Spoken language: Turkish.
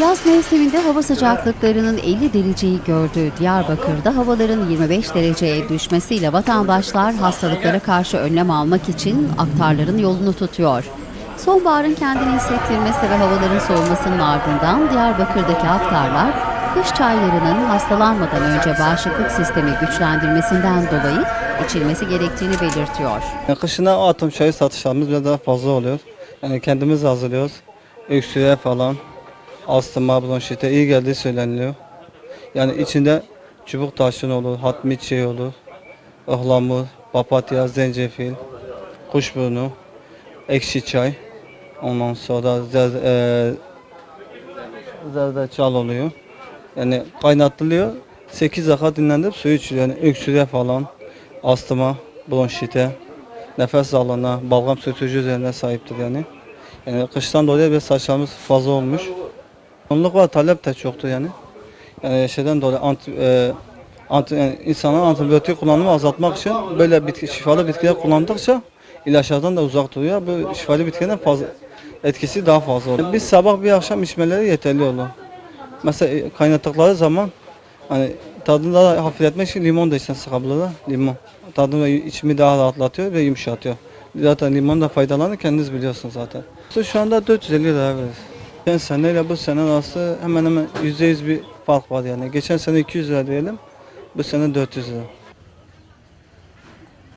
Yaz mevsiminde hava sıcaklıklarının 50 dereceyi gördüğü Diyarbakır'da havaların 25 dereceye düşmesiyle vatandaşlar hastalıklara karşı önlem almak için aktarların yolunu tutuyor. Sonbaharın kendini hissettirmesi ve havaların soğumasının ardından Diyarbakır'daki aktarlar kış çaylarının hastalanmadan önce bağışıklık sistemi güçlendirmesinden dolayı içilmesi gerektiğini belirtiyor. Kışına atom çayı satışlarımız biraz daha fazla oluyor. Yani kendimiz hazırlıyoruz. Öksürüğe falan, astıma, bronşite iyi geldiği söyleniliyor. Yani içinde çubuk taşın olur, hatmi çiğ olur, ıhlamur, papatya, zencefil, kuşburnu, ekşi çay. Ondan sonra zer, e, zerdeçal oluyor. Yani kaynatılıyor. 8 dakika dinlendirip suyu içiliyor. Yani öksürüğe falan, astıma, bronşite, nefes alana, balgam sökücü üzerine sahiptir yani. Yani kıştan dolayı bir saçlarımız fazla olmuş. Onluk var, talep de çoktu yani. Yani şeyden dolayı anti, e, anti, yani insanların antibiyotik kullanımı azaltmak için böyle bitki, şifalı bitkiler kullandıkça ilaçlardan da uzak duruyor. Bu şifalı bitkilerin fazla etkisi daha fazla oluyor. Biz sabah bir akşam içmeleri yeterli olur. Mesela e, kaynattıkları zaman hani tadını daha hafifletmek için limon da içine sıkabilirler. Limon. Tadını içimi daha rahatlatıyor ve yumuşatıyor. Zaten limon da faydalarını kendiniz biliyorsunuz zaten. Şu anda 450 lira veririz. Geçen seneyle bu sene arası hemen hemen %100 bir fark var yani. Geçen sene 200 lira diyelim, bu sene 400 lira.